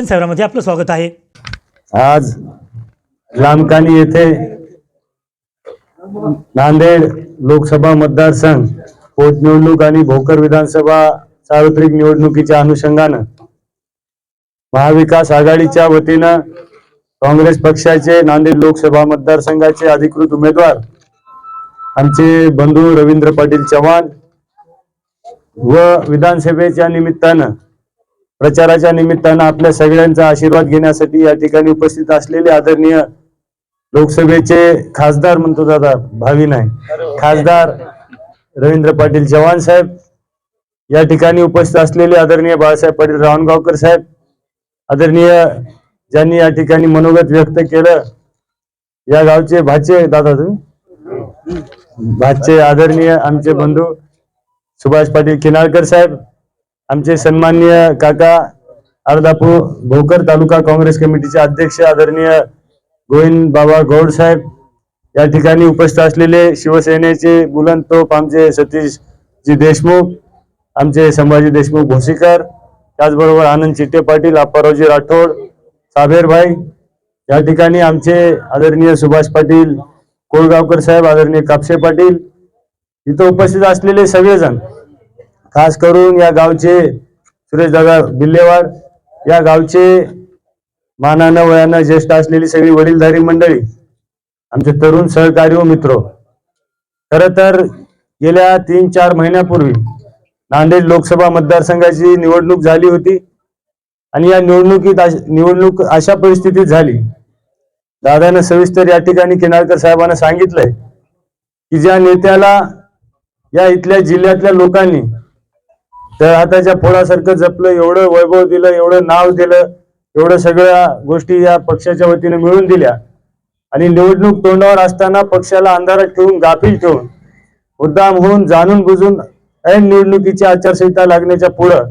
जनसेवरामध्ये आपलं स्वागत आहे. आज लामकानी येथे नांदेड लोकसभा मतदारसंघ पोटनिवडणूक आणि भोकर विधानसभा सार्वत्रिक निवडणुकीच्या अनुषंगानं महाविकास आघाडीच्या वतीनं काँग्रेस पक्षाचे नांदेड लोकसभा मतदारसंघाचे अधिकृत उमेदवार आमचे बंधू रवींद्र पाटील चव्हाण व विधानसभेच्या निमित्तानं प्रचाराच्या निमित्तानं आपल्या सगळ्यांचा आशीर्वाद घेण्यासाठी या ठिकाणी उपस्थित असलेले आदरणीय लोकसभेचे खासदार म्हणतो दादा भावी नाही. खासदार रवींद्र पाटील चव्हाण साहेब या ठिकाणी उपस्थित असलेले आदरणीय बाळासाहेब पाटील रावणगावकर साहेब आदरणीय ज्यांनी या ठिकाणी मनोगत व्यक्त केलं या गावचे भाचे दादा तुम्ही? भाचे आदरणीय आमचे बंधू सुभाष पाटील किनाळकर साहेब आमचे सन्माननीय काका अर्धापूर भोकर तालुका काँग्रेस कमिटीचे अध्यक्ष आदरणीय गोविंद बाबा गौड साहेब या ठिकाणी उपस्थित असलेले शिवसेनेचे बुलंद तोप आमचे सतीशजी देशमुख आमचे संभाजी देशमुख भोसीकर त्याचबरोबर आनंद चिट्टे पाटील अप्पारावजी राठोड साबेरभाई या ठिकाणी आमचे आदरणीय सुभाष पाटील कोळगावकर साहेब आदरणीय कापसे पाटील इथं उपस्थित असलेले सगळेजण खास करून या गावचे सुरेश दादा बिल्लेवाड या गावचे मानानं वयानं ज्येष्ठ असलेली सगळी वडीलधारी मंडळी आमचे तरुण सहकारी व मित्र. खर तर गेल्या तीन चार महिन्यापूर्वी नांदेड लोकसभा मतदारसंघाची निवडणूक झाली होती आणि या निवडणुकीत अश- निवडणूक अशा परिस्थितीत झाली. दादानं सविस्तर या ठिकाणी किनारकर साहेबांना सांगितलंय की ज्या नेत्याला या इथल्या जिल्ह्यातल्या लोकांनी तर हाताच्या फोडासारखं जपलं एवढं वैभव दिलं एवढं नाव दिलं एवढं सगळ्या गोष्टी या पक्षाच्या वतीने मिळून दिल्या. आणि निवडणूक तोंडावर असताना पक्षाला अंधारात ठेवून गाफील ठेवून मुद्दाम होऊन जाणून बुजून ऐन निवडणुकीची आचारसंहिता लागण्याच्या पुढं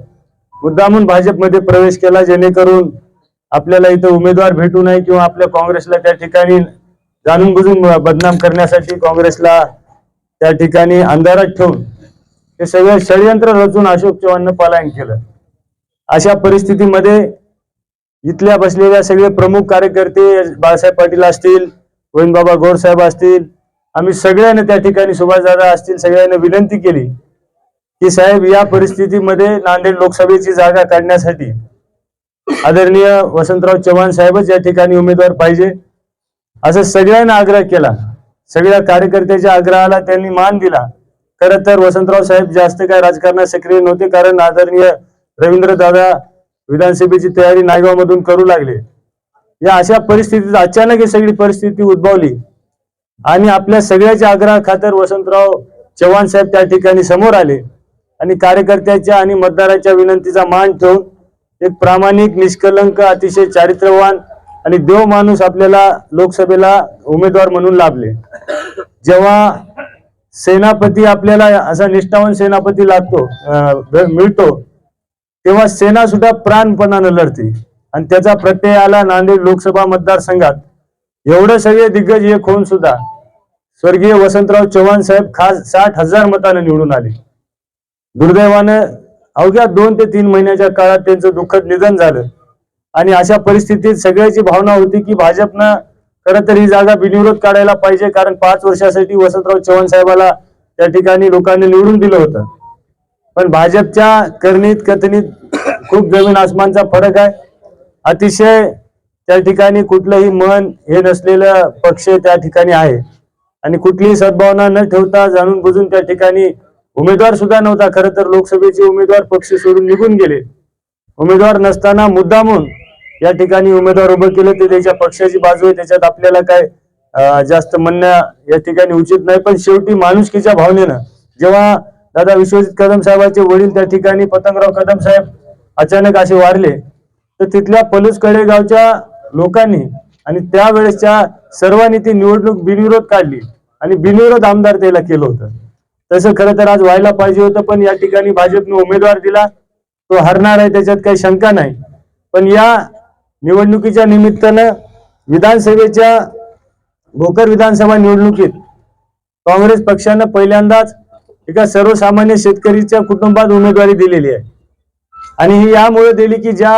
मुद्दामून भाजपमध्ये प्रवेश केला जेणेकरून आपल्याला इथं उमेदवार भेटू नये किंवा आपल्या काँग्रेसला त्या ठिकाणी जाणून बुजून बदनाम करण्यासाठी काँग्रेसला त्या ठिकाणी अंधारात ठेवून हे सगळं षडयंत्र रचून अशोक चव्हाणनं पलायन केलं. अशा परिस्थितीमध्ये इथल्या बसलेल्या सगळे प्रमुख कार्यकर्ते बाळासाहेब पाटील असतील गोविंदबाबा गोरसाहेब असतील आम्ही सगळ्यांना त्या ठिकाणी सुभाषदादा असतील सगळ्यांना विनंती केली की साहेब या परिस्थितीमध्ये नांदेड लोकसभेची जागा काढण्यासाठी आदरणीय वसंतराव चव्हाण साहेबच या ठिकाणी उमेदवार पाहिजे. असं सगळ्यांना आग्रह केला. सगळ्या कार्यकर्त्याच्या आग्रहाला त्यांनी मान दिला. खरं तर वसंतराव साहेब जास्त काय राजकारणात सक्रिय नव्हते कारण आदरणीय रवींद्र दादा विधानसभेची तयारी नायगावमधून करू लागले. या अशा परिस्थितीत अचानक ही सगळी परिस्थिती उद्भवली. आणि आपल्या सगळ्याच्या आग्रहा खातर वसंतराव चव्हाण साहेब त्या ठिकाणी समोर आले. आणि कार्यकर्त्याच्या आणि मतदाराच्या विनंतीचा मान ठेवून एक प्रामाणिक निष्कलंक अतिशय चारित्र्यवान आणि देव माणूस आपल्याला लोकसभेला उमेदवार म्हणून लाभले. जेव्हा सेनापती आपल्याला असा निष्ठावान सेनापती लागतो मिळतो तेव्हा सेना सुद्धा प्राणपणानं लढते. आणि त्याचा प्रत्यय आला नांदेड लोकसभा मतदारसंघात. एवढं सगळे दिग्गज एक होऊन सुद्धा स्वर्गीय वसंतराव चव्हाण साहेब खास साठ हजार मतानं निवडून आले. दुर्दैवानं अवघ्या दोन ते तीन महिन्याच्या काळात त्यांचं दुःखद निधन झालं. आणि अशा परिस्थितीत सगळ्याची भावना होती की भाजपनं खरं तर ही जागा बिनविरोध काढायला पाहिजे कारण पाच वर्षासाठी वसंतराव चव्हाण साहेबाला त्या ठिकाणी लोकांनी निवडून दिलं होतं. पण भाजपच्या करणीत कथनीत खूप जमीन आसमानचा फरक आहे. अतिशय त्या ठिकाणी कुठलंही मन हे नसलेलं पक्ष त्या ठिकाणी आहे. आणि कुठलीही सद्भावना न ठेवता जाणून बुजून त्या ठिकाणी उमेदवार सुद्धा नव्हता. खरं तर लोकसभेचे उमेदवार पक्ष सोडून निघून गेले. उमेदवार नसताना मुद्दामून या ठिकाणी उमेदवार उभं केलं ते त्याच्या पक्षाची बाजू आहे त्याच्यात आपल्याला काय जास्त म्हणणं या ठिकाणी उचित नाही. पण शेवटी माणुसकीच्या भावनेनं जेव्हा दादा विश्वजित कदम साहेबांचे वडील त्या ठिकाणी पतंगराव कदम साहेब अचानक असे वारले तर तिथल्या पलूस गावच्या लोकांनी आणि त्यावेळेसच्या सर्वांनी ती निवडणूक बिनविरोध काढली आणि बिनविरोध आमदार त्याला केलं होतं. तसं खरं तर आज व्हायला पाहिजे होतं पण या ठिकाणी भाजपने उमेदवार दिला तो हरणार आहे त्याच्यात काही शंका नाही. पण या निवडणुकीच्या निमित्तानं विधानसभेच्या भोकर विधानसभा निवडणुकीत काँग्रेस पक्षानं पहिल्यांदाच एका सर्वसामान्य शेतकरीच्या कुटुंबात उमेदवारी दिलेली आहे. आणि ही यामुळे दिली की ज्या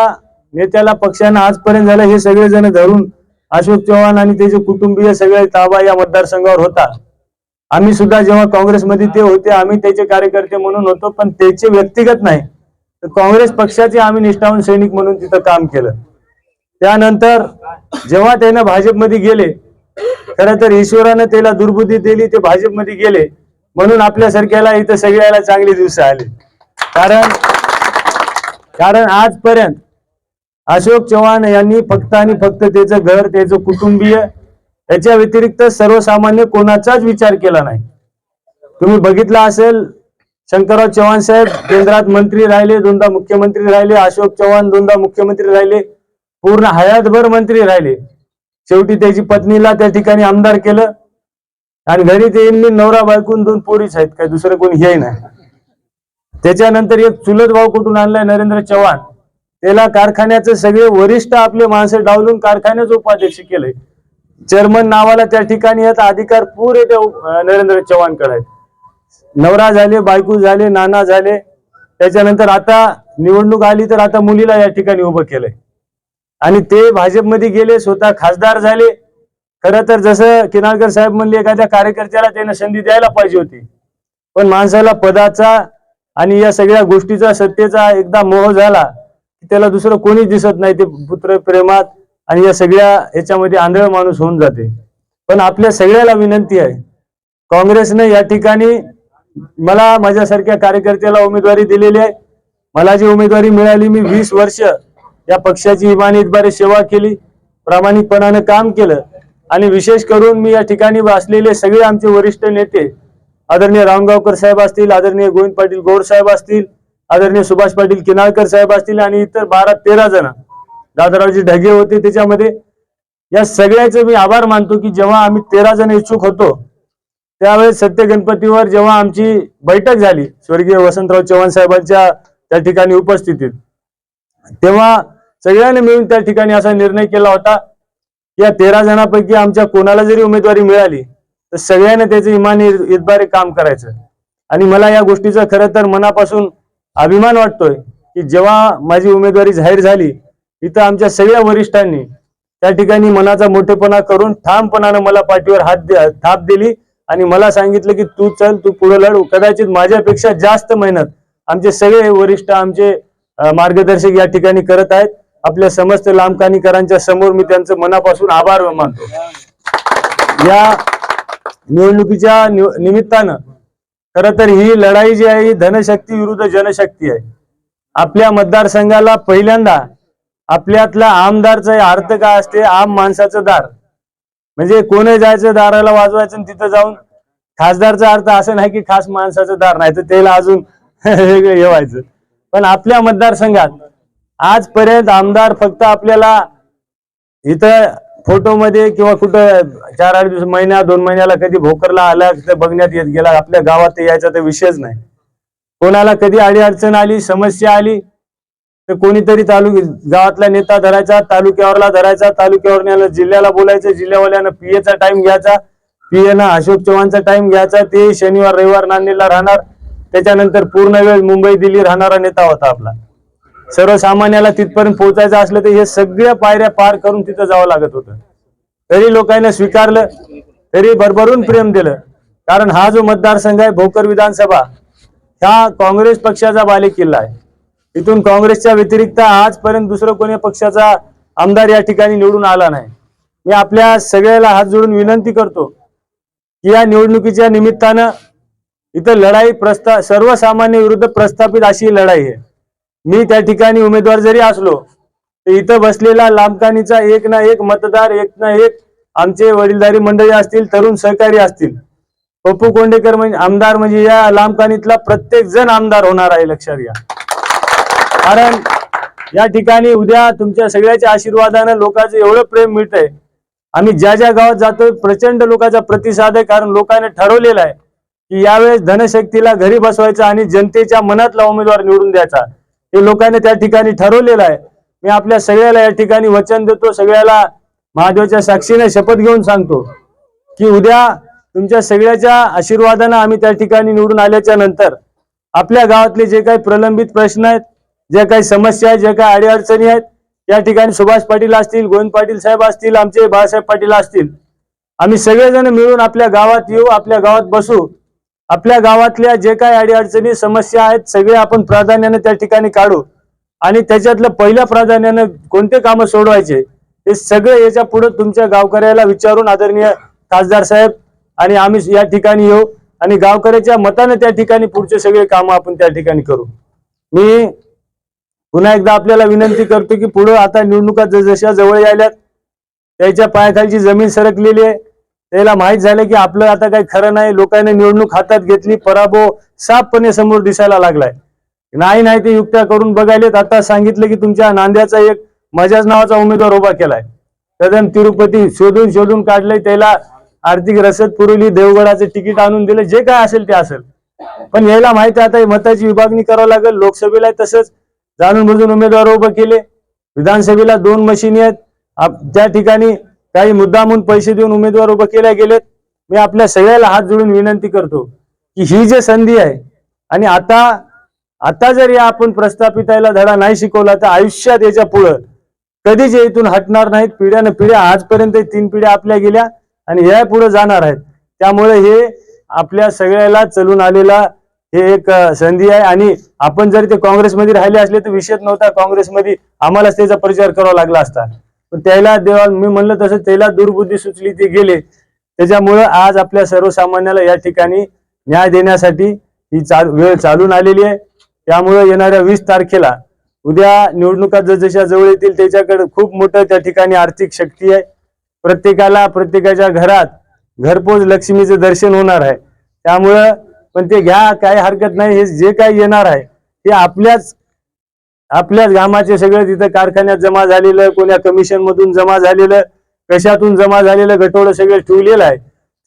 नेत्याला पक्षानं आजपर्यंत झालं हे सगळेजण धरून अशोक चव्हाण आणि त्याचे कुटुंबीय सगळे ताबा या मतदारसंघावर होता आम्ही सुद्धा जेव्हा काँग्रेसमध्ये ते होते आम्ही त्याचे कार्यकर्ते म्हणून होतो पण त्याचे व्यक्तिगत नाही. तर काँग्रेस पक्षाचे आम्ही निष्ठावून सैनिक म्हणून तिथं काम केलं. त्यानंतर जेव्हा त्यानं भाजपमध्ये गेले खरं तर ईश्वरानं त्याला दुर्बुद्धी दिली ते भाजपमध्ये गेले. म्हणून आपल्यासारख्याला इथं सगळ्याला चांगले दिवस आले. कारण कारण आजपर्यंत अशोक चव्हाण यांनी फक्त आणि फक्त त्याचं घर त्याचं कुटुंबीय त्याच्या व्यतिरिक्त सर्वसामान्य कोणाचाच विचार केला नाही. तुम्ही बघितलं असेल शंकरराव चव्हाण साहेब केंद्रात मंत्री राहिले दोनदा मुख्यमंत्री राहिले अशोक चव्हाण दोनदा मुख्यमंत्री राहिले. पूर्ण हयातभर मंत्री राहिले. शेवटी त्याची पत्नीला त्या ठिकाणी आमदार केलं. आणि घरी ते मी नवरा बायकून दोन पोरीच आहेत काय दुसरं कोणी हे नाही. त्याच्यानंतर एक चुलत भाऊ कुठून आणलाय नरेंद्र चव्हाण. त्याला कारखान्याचे सगळे वरिष्ठ आपले माणसं डावलून कारखान्याचे उपाध्यक्ष केले चेअरमन नावाला त्या ठिकाणी याचा अधिकार पुरे त्या नरेंद्र चव्हाणकडे आहेत. नवरा झाले बायको झाले नाना झाले. त्याच्यानंतर आता निवडणूक आली तर आता मुलीला या ठिकाणी उभं केलंय. आणि ते भाजपमध्ये गेले स्वतः खासदार झाले. खरं तर जसं किनाळकर साहेब म्हणले एखाद्या कार्यकर्त्याला त्यानं संधी द्यायला पाहिजे होती. पण माणसाला पदाचा आणि या सगळ्या गोष्टीचा सत्तेचा एकदा मोह झाला की त्याला दुसरं कोणीच दिसत नाही. ते पुत्र प्रेमात आणि या सगळ्या याच्यामध्ये आंधळ माणूस होऊन जाते. पण आपल्या सगळ्याला विनंती आहे काँग्रेसने या ठिकाणी मला माझ्यासारख्या कार्यकर्त्याला उमेदवारी दिलेली आहे. मला जी उमेदवारी मिळाली मी वीस वर्ष या पक्षाची इमानी सेवा केली प्रामाणिकपणाने काम केलं आणि विशेष करून मी या ठिकाणी असलेले सगळे आमचे वरिष्ठ नेते आदरणीय रामगावकर साहेब असतील आदरणीय गोविंद पाटील गौड साहेब असतील आदरणीय सुभाष पाटील किनाळकर साहेब असतील आणि इतर बारा तेरा जण. दादारावजी ढगे होते त्याच्यामध्ये. या सगळ्याचे मी आभार मानतो की जेव्हा आम्ही तेरा जण इच्छुक होतो त्यावेळेस सत्य गणपतीवर जेव्हा आमची बैठक झाली स्वर्गीय वसंतराव चव्हाण साहेबांच्या त्या ठिकाणी उपस्थितीत तेव्हा सगळ्यांनी मिळून त्या ठिकाणी असा निर्णय केला होता या तेरा जणांपैकी आमच्या कोणाला जरी उमेदवारी मिळाली तर सगळ्यांनी त्याचं इमानी इतबारे काम करायचं. आणि मला या गोष्टीचा खरं तर मनापासून अभिमान वाटतोय की जेव्हा माझी उमेदवारी जाहीर झाली इथं आमच्या सगळ्या वरिष्ठांनी त्या ठिकाणी मनाचा मोठेपणा करून ठामपणानं मला पाठीवर हात दे- थाप दिली आणि मला सांगितलं की तू चल तू पुढे लढू. कदाचित माझ्यापेक्षा जास्त मेहनत आमचे सगळे वरिष्ठ आमचे मार्गदर्शक या ठिकाणी करत आहेत. आपल्या समस्त लांबकानीकरांच्या समोर मी त्यांचं मनापासून आभार मानतो. या निवडणुकीच्या निमित्तानं खर तर ही लढाई जी आहे ही धनशक्ती विरुद्ध जनशक्ती आहे. आपल्या मतदारसंघाला पहिल्यांदा आपल्यातला आमदारचा अर्थ काय असते? आम माणसाचं दार. म्हणजे कोणी जायचं दाराला वाजवायचं आणि तिथं जाऊन खासदारचा अर्थ असं नाही की खास माणसाचं दार नाही तर त्याला अजून वेगळं हे व्हायचं. पण आपल्या मतदारसंघात आजपर्यंत आमदार फक्त आपल्याला इथं फोटोमध्ये किंवा कुठं चार आठ दिवस महिन्या दोन महिन्याला कधी भोकरला आला तिथं बघण्यात येत गेला आपल्या गावात यायचा तर विषयच नाही. कोणाला कधी अडचण आली समस्या आली तर कोणीतरी तालुक गावातला नेता धरायचा तालुक्यावरला धरायचा तालुक्यावर न्यायला जिल्ह्याला बोलायचं जिल्ह्यावाल्यानं पीएचा टाइम घ्यायचा पीएनं अशोक चव्हाणचा टाइम घ्यायचा ते शनिवार रविवार नांदेडला राहणार. त्याच्यानंतर पूर्ण वेळ मुंबई दिल्ली राहणारा नेता होता आपला. सर्वसामान्याला तिथपर्यंत पोहोचायचं असलं तर हे सगळ्या पायऱ्या पार करून तिथं जावं लागत होतं. तरी लोकांना स्वीकारलं तरी भरभरून प्रेम दिलं. कारण हा जो मतदारसंघ आहे भोकर विधानसभा ह्या काँग्रेस पक्षाचा बालेकिल्ला आहे. इथून काँग्रेसच्या व्यतिरिक्त आजपर्यंत दुसरं कोणी पक्षाचा आमदार या ठिकाणी निवडून आला नाही. मी आपल्या सगळ्याला हात जोडून विनंती करतो की या निवडणुकीच्या निमित्तानं इथं लढाई प्रस्ता सर्वसामान्य विरुद्ध प्रस्थापित अशी लढाई आहे. मी त्या ठिकाणी उमेदवार जरी असलो तर इथं बसलेला लांबकानीचा एक ना एक मतदार एक ना एक आमचे वडीलधारी मंडळी असतील तरुण सहकारी असतील. पप्पू कोंडेकर म्हणजे आमदार म्हणजे या लांबकानीतला प्रत्येक जण आमदार होणार आहे लक्षात घ्या. कारण या ठिकाणी उद्या तुमच्या सगळ्याच्या आशीर्वादानं लोकांचं एवढं प्रेम मिळतंय. आम्ही ज्या ज्या गावात जातोय प्रचंड लोकांचा प्रतिसाद आहे कारण लोकांनी ठरवलेलं आहे की यावेळेस धनशक्तीला घरी बसवायचं आणि जनतेच्या मनातला उमेदवार निवडून द्यायचा. हे लोकांनी त्या ठिकाणी ठरवलेलं आहे. मी आपल्या सगळ्याला या ठिकाणी वचन देतो. सगळ्याला महादेवाच्या साक्षीने शपथ घेऊन सांगतो की उद्या तुमच्या सगळ्याच्या आशीर्वादानं आम्ही त्या ठिकाणी निवडून आल्याच्यानंतर आपल्या गावातले जे काही प्रलंबित प्रश्न आहेत ज्या काही समस्या आहेत ज्या काही अडीअडचणी आहेत या ठिकाणी सुभाष पाटील असतील गोविंद पाटील साहेब असतील आमचे बाळासाहेब पाटील असतील आम्ही सगळेजण मिळून आपल्या गावात येऊ आपल्या गावात बसू. आपल्या गावातल्या जे काही अडीअडचणी समस्या आहेत सगळे आपण प्राधान्याने त्या ठिकाणी काढू. आणि त्याच्यातलं पहिल्या प्राधान्यानं कोणते कामं सोडवायचे हे सगळे याच्यापुढे तुमच्या गावकऱ्याला विचारून आदरणीय खासदार साहेब आणि आम्ही या ठिकाणी येऊ आणि गावकऱ्याच्या मताने त्या ठिकाणी पुढचे सगळे कामं आपण त्या ठिकाणी करू. मी पुन्हा एकदा आपल्याला विनंती करतो की पुढं आता निवडणुका जशा जवळ यायल्यात त्याच्या पायाखालची जमीन सरकलेली आहे. त्याला माहीत झालं की आपलं आता काही खरं नाही लोकांनी निवडणूक हातात घेतली पराभव साफपणे समोर दिसायला लागलाय. नाही नाही ते युक्त्या करून बघायलेत. आता सांगितलं की तुमच्या नांद्याचा एक माझ्याच नावाचा उमेदवार उभा केलाय. कदम तिरुपती शोधून शोधून काढलंय त्याला आर्थिक रसद पुरवली देवगडाचं तिकीट आणून दिलं जे काय असेल ते असेल. पण यायला माहिती आहे आता मताची विभागणी करावं लागेल. लोकसभेला तसंच जाणून बुजून उमेदवार उभं केले. विधानसभेला दोन मशीनी आहेत. आप- त्या ठिकाणी काही मुद्दामून पैसे देऊन उमेदवार उभं केल्या गेलेत. मी आपल्या सगळ्याला हात जोडून विनंती करतो की ही जे संधी आहे आणि आता आता जर या आपण प्रस्थापिताला धडा नाही शिकवला तर आयुष्यात याच्या पुढं कधीच इथून हटणार नाहीत. पिढ्यानं पिढ्या आजपर्यंत तीन पिढ्या आपल्या गेल्या आणि या पुढे जाणार आहेत. त्यामुळे हे आपल्या सगळ्याला चलून आलेला हे एक संधी आहे. आणि आपण जर ते काँग्रेसमध्ये राहिले असले तर विषयच नव्हता. काँग्रेसमध्ये आम्हालाच त्याचा प्रचार करावा लागला असता. पण त्याला देवा मी म्हणलं तसं त्याला दुर्बुद्धी सुचली ते गेले. त्याच्यामुळं आज आपल्या सर्वसामान्याला या ठिकाणी न्याय देण्यासाठी ही चाल वेळ चालून आलेली आहे. त्यामुळं येणाऱ्या वीस तारखेला उद्या निवडणुका जशा जवळ येतील त्याच्याकडे खूप मोठं त्या ठिकाणी आर्थिक शक्ती आहे. प्रत्येकाला प्रत्येकाच्या घरात घरपोच लक्ष्मीचं दर्शन होणार आहे. त्यामुळं पण ते घ्या काही हरकत नाही हे जे काही येणार आहे ते आपल्याच आपल्याच घामाचे सगळे तिथं कारखान्यात जमा झालेलं कोण्या कमिशन मधून जमा झालेलं कशातून जमा झालेलं गटोडं सगळं ठेवलेलं आहे.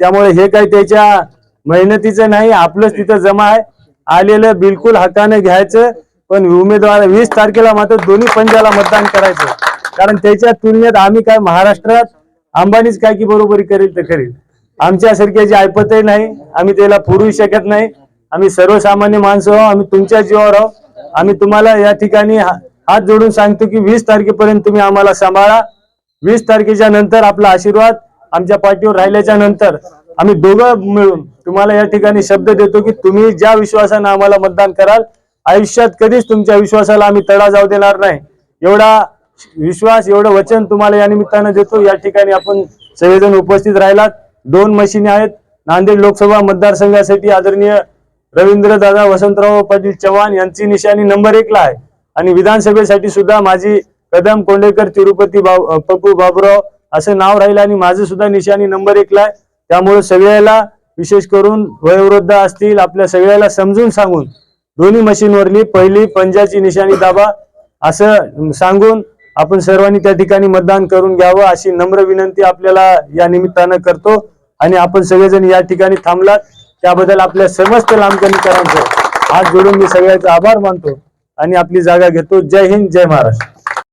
त्यामुळे हे काही त्याच्या मेहनतीचं नाही आपलंच तिथं जमा आहे. आलेलं बिलकुल हक्काने घ्यायचं पण उमेदवार वीस तारखेला मात्र दोन्ही पंजाला मतदान करायचं. कारण त्याच्या तुलनेत आम्ही काय महाराष्ट्रात अंबानीच काय की बरोबरी करेल तर करेल. आमच्यासारख्याची ऐपतही नाही आम्ही त्याला पुरू शकत नाही. आम्ही सर्वसामान्य माणसं आहोत आम्ही तुमच्या जीवावर आहोत. आम्ही तुम्हाला या ठिकाणी हा- हात जोडून सांगतो की वीस तारखेपर्यंत तुम्ही आम्हाला सांभाळा. वीस तारखेच्या नंतर आपला आशीर्वाद आमच्या पाठीवर राहिल्याच्या नंतर आम्ही दोघं मिळून तुम्हाला या ठिकाणी शब्द देतो की तुम्ही ज्या विश्वासानं आम्हाला मतदान कराल आयुष्यात कधीच तुमच्या विश्वासाला आम्ही तडा जाऊ देणार नाही. एवढा विश्वास एवढं वचन तुम्हाला या निमित्तानं देतो. या ठिकाणी आपण सगळेजण उपस्थित राहिलात. दोन मशिनी आहेत. नांदेड लोकसभा मतदारसंघासाठी आदरणीय रवींद्र दादा वसंतराव पाटील चव्हाण यांची निशाणी नंबर एकला आहे. आणि विधानसभेसाठी सुद्धा माझी कदम कोंडेकर तिरुपती बाब पप्पू बाबुराव असं नाव राहिलं आणि माझं सुद्धा निशाणी नंबर एकला आहे. त्यामुळे सगळ्याला विशेष करून वयोवृद्ध असतील आपल्या सगळ्याला समजून सांगून दोन्ही मशीनवरली पहिली पंजाची निशाणी दाबा असं सांगून आपण सर्वांनी त्या ठिकाणी मतदान करून घ्यावं अशी नम्र विनंती आपल्याला या निमित्तानं करतो. आणि आपण सगळेजण या ठिकाणी थांबलात. त्याबद्दल आपल्या समस्त लांबकणीकरांचं हात जोडून मी सगळ्याचा आभार मानतो आणि आपली जागा घेतो. जय हिंद जय महाराष्ट्र.